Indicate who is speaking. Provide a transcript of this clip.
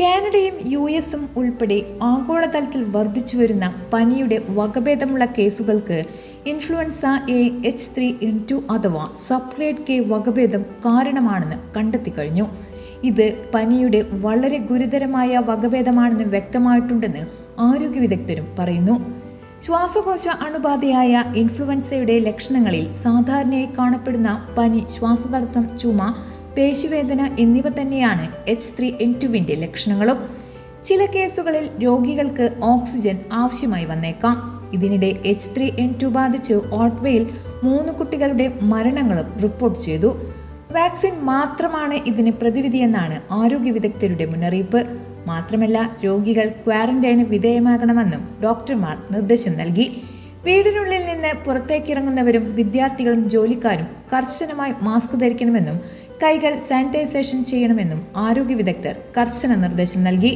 Speaker 1: കാനഡയും U എസും ഉൾപ്പെടെ ആഗോളതലത്തിൽ വർദ്ധിച്ചു വരുന്ന പനിയുടെ വകഭേദമുള്ള കേസുകൾക്ക് influenza A H three N two അഥവാ സപ്രേറ്റ് കെ വകഭേദം കാരണമാണെന്ന് കണ്ടെത്തിക്കഴിഞ്ഞു ഇത് പനിയുടെ വളരെ ഗുരുതരമായ വകഭേദമാണെന്ന് വ്യക്തമായിട്ടുണ്ടെന്ന് ആരോഗ്യ വിദഗ്ധരും പറയുന്നു. ശ്വാസകോശ അണുബാധയായ ഇൻഫ്ലുവൻസയുടെ ലക്ഷണങ്ങളിൽ സാധാരണയായി കാണപ്പെടുന്ന പനി ശ്വാസതടസ്സം ചുമ പേശിവേദന എന്നിവ തന്നെയാണ് എച്ച് ത്രീ എൻ ടുവിന്റെ ലക്ഷണങ്ങളും. ചില കേസുകളിൽ രോഗികൾക്ക് ഓക്സിജൻ ആവശ്യമായി വന്നേക്കാം. ഇതിനിടെ എച്ച് ത്രീ എൻ ടു ബാധിച്ച് ഓട്ട്വയിൽ മൂന്ന് കുട്ടികളുടെ മരണങ്ങളും റിപ്പോർട്ട് ചെയ്തു. വാക്സിൻ മാത്രമാണ് ഇതിന് പ്രതിവിധിയെന്നാണ് ആരോഗ്യ വിദഗ്ധരുടെ മുന്നറിയിപ്പ്. മാത്രമല്ല രോഗികൾ ക്വാറന്റൈന് വിധേയമാകണമെന്നും ഡോക്ടർമാർ നിർദ്ദേശം നൽകി. വീടിനുള്ളിൽ നിന്ന് പുറത്തേക്കിറങ്ങുന്നവരും വിദ്യാർത്ഥികളും ജോലിക്കാരും കർശനമായി മാസ്ക് ധരിക്കണമെന്നും കൈകൾ സാനിറ്റൈസേഷൻ ചെയ്യണമെന്നും ആരോഗ്യ വിദഗ്ധർ കർശന നിർദ്ദേശം നൽകി.